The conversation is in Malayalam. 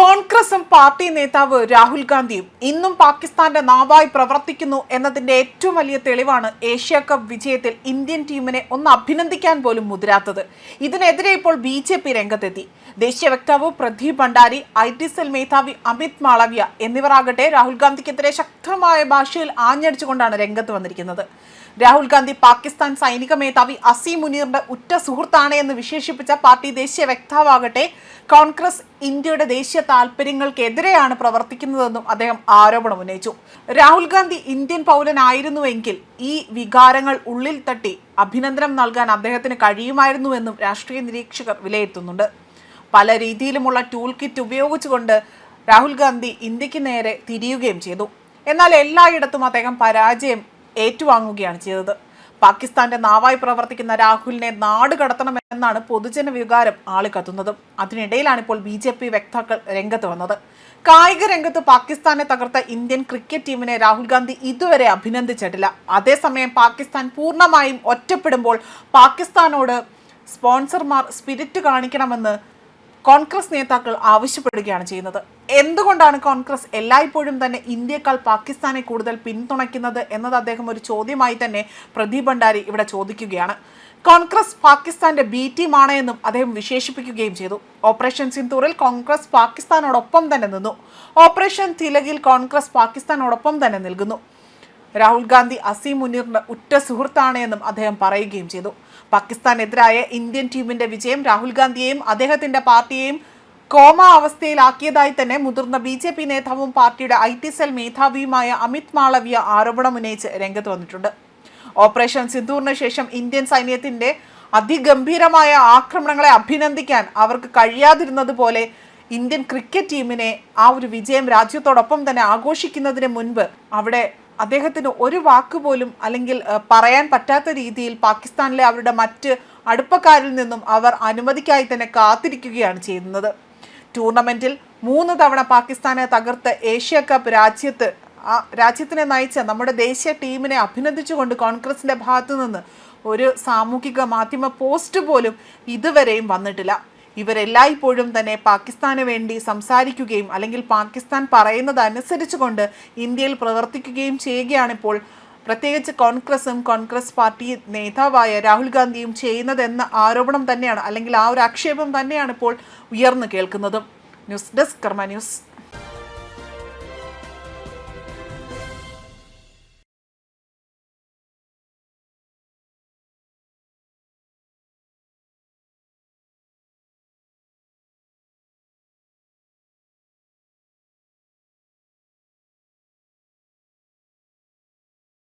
കോൺഗ്രസും പാർട്ടി നേതാവ് രാഹുൽ ഗാന്ധിയും ഇന്നും പാകിസ്ഥാന്റെ നാവായി പ്രവർത്തിക്കുന്നു എന്നതിന്റെ ഏറ്റവും വലിയ തെളിവാണ് ഏഷ്യ കപ്പ് വിജയത്തിൽ ഇന്ത്യൻ ടീമിനെ ഒന്ന് അഭിനന്ദിക്കാൻ പോലും മുതിരാത്തത്. ഇതിനെതിരെ ഇപ്പോൾ ബി ജെ പി രംഗത്തെത്തി. ദേശീയ വക്താവ് Pradeep Bhandari I T cell മേധാവി അമിത് മാളവ്യ എന്നിവരാകട്ടെ രാഹുൽ ഗാന്ധിക്കെതിരെ ശക്തമായ ഭാഷയിൽ ആഞ്ഞടിച്ചുകൊണ്ടാണ് രംഗത്ത് വന്നിരിക്കുന്നത്. രാഹുൽ ഗാന്ധി പാകിസ്ഥാൻ സൈനിക മേധാവി അസീം മുനീറിന്റെ ഉറ്റ സുഹൃത്താണ് എന്ന് വിശേഷിപ്പിച്ച പാർട്ടി ദേശീയ വക്താവാകട്ടെ കോൺഗ്രസ് ഇന്ത്യയുടെ ദേശീയ താൽപര്യങ്ങൾക്കെതിരെയാണ് പ്രവർത്തിക്കുന്നതെന്നും അദ്ദേഹം ആരോപണം ഉന്നയിച്ചു. രാഹുൽ ഗാന്ധി ഇന്ത്യൻ പൗരനായിരുന്നുവെങ്കിൽ ഈ വികാരങ്ങൾ ഉള്ളിൽ തട്ടി അഭിനന്ദനം നൽകാൻ അദ്ദേഹത്തിന് കഴിയുമായിരുന്നുവെന്നും രാഷ്ട്രീയ നിരീക്ഷകർ വിലയിരുത്തുന്നുണ്ട്. പല രീതിയിലുമുള്ള ടൂൾ കിറ്റ് ഉപയോഗിച്ചുകൊണ്ട് രാഹുൽ ഗാന്ധി ഇന്ത്യയ്ക്ക് നേരെ തിരിയുകയും ചെയ്തു. എന്നാൽ എല്ലായിടത്തും അദ്ദേഹം പരാജയം ഏറ്റുവാങ്ങുകയാണ് ചെയ്തത്. പാകിസ്ഥാന്റെ നാവായി പ്രവർത്തിക്കുന്ന രാഹുലിനെ നാട് കടത്തണമെന്നാണ് പൊതുജന വികാരം ആളിക്കത്തുന്നതും. അതിനിടയിലാണ് ഇപ്പോൾ ബി ജെ പി വക്താക്കൾ രംഗത്ത് വന്നത്. കായിക രംഗത്ത് പാകിസ്ഥാനെ തകർത്ത ഇന്ത്യൻ ക്രിക്കറ്റ് ടീമിനെ രാഹുൽ ഗാന്ധി ഇതുവരെ അഭിനന്ദിച്ചിട്ടില്ല. അതേസമയം പാകിസ്ഥാൻ പൂർണമായും ഒറ്റപ്പെടുമ്പോൾ പാകിസ്ഥാനോട് സ്പോൺസർമാർ സ്പിരിറ്റ് കാണിക്കണമെന്ന് കോൺഗ്രസ് നേതാക്കൾ ആവശ്യപ്പെടുകയാണ് ചെയ്യുന്നത്. എന്തുകൊണ്ടാണ് കോൺഗ്രസ് എല്ലായ്പ്പോഴും തന്നെ ഇന്ത്യക്കാൾ പാകിസ്ഥാനെ കൂടുതൽ പിന്തുണയ്ക്കുന്നത് എന്നത് അദ്ദേഹം ഒരു ചോദ്യമായി തന്നെ പ്രദീപ് ഭണ്ഡാരി ഇവിടെ ചോദിക്കുകയാണ്. കോൺഗ്രസ് പാകിസ്ഥാന്റെ ബി ടീമാണ് എന്നും അദ്ദേഹം വിശേഷിപ്പിക്കുകയും ചെയ്തു. ഓപ്പറേഷൻ സിന്ദൂറിൽ കോൺഗ്രസ് പാകിസ്ഥാനോടൊപ്പം തന്നെ നിന്നു. ഓപ്പറേഷൻ തിലകിൽ കോൺഗ്രസ് പാകിസ്ഥാനോടൊപ്പം തന്നെ നിൽക്കുന്നു. രാഹുൽ ഗാന്ധി അസീം മുനീറിന്റെ ഉറ്റ സുഹൃത്താണ് എന്നും അദ്ദേഹം പറയുകയും ചെയ്തു. പാകിസ്ഥാനെതിരായ ഇന്ത്യൻ ടീമിന്റെ വിജയം രാഹുൽ ഗാന്ധിയെയും അദ്ദേഹത്തിന്റെ പാർട്ടിയെയും കോമ അവസ്ഥയിലാക്കിയതായി തന്നെ മുതിർന്ന ബി ജെ പി നേതാവും പാർട്ടിയുടെ ഐ ടി സെൽ മേധാവിയുമായ അമിത് മാളവ്യ ആരോപണമുന്നയിച്ച് രംഗത്ത് വന്നിട്ടുണ്ട്. ഓപ്പറേഷൻ സിന്ദൂറിന് ശേഷം ഇന്ത്യൻ സൈന്യത്തിന്റെ അതിഗംഭീരമായ ആക്രമണങ്ങളെ അഭിനന്ദിക്കാൻ അവർക്ക് കഴിയാതിരുന്നത് പോലെ ഇന്ത്യൻ ക്രിക്കറ്റ് ടീമിനെ ആ ഒരു വിജയം രാജ്യത്തോടൊപ്പം തന്നെ ആഘോഷിക്കുന്നതിന് മുൻപ് അവിടെ അദ്ദേഹത്തിന് ഒരു വാക്ക് പോലും അല്ലെങ്കിൽ പറയാൻ പറ്റാത്ത രീതിയിൽ പാകിസ്ഥാനിലെ അവരുടെ മറ്റ് അടുപ്പക്കാരിൽ നിന്നും അവർ അനുമതിക്കായി തന്നെ കാത്തിരിക്കുകയാണ് ചെയ്യുന്നത്. ടൂർണമെന്റിൽ മൂന്ന് തവണ പാകിസ്ഥാനെ തകർത്ത് ഏഷ്യ കപ്പ് രാജ്യത്ത് രാജ്യത്തിനെ നയിച്ച നമ്മുടെ ദേശീയ ടീമിനെ അഭിനന്ദിച്ചുകൊണ്ട് കോൺഗ്രസിന്റെ ഭാഗത്തു നിന്ന് ഒരു സാമൂഹിക മാധ്യമ പോസ്റ്റ് പോലും ഇതുവരെയും വന്നിട്ടില്ല. ഇവരെല്ലായ്പ്പോഴും തന്നെ പാകിസ്ഥാന് വേണ്ടി സംസാരിക്കുകയും അല്ലെങ്കിൽ പാകിസ്ഥാൻ പറയുന്നത് അനുസരിച്ചുകൊണ്ട് ഇന്ത്യയിൽ പ്രവർത്തിക്കുകയും ചെയ്യുകയാണിപ്പോൾ പ്രത്യേകിച്ച് കോൺഗ്രസും കോൺഗ്രസ് പാർട്ടി നേതാവായ രാഹുൽ ഗാന്ധിയും ചെയ്യുന്നതെന്ന ആരോപണം തന്നെയാണ് അല്ലെങ്കിൽ ആ ഒരു ആക്ഷേപം തന്നെയാണ് ഇപ്പോൾ ഉയർന്നു കേൾക്കുന്നതും. News desk Karma news.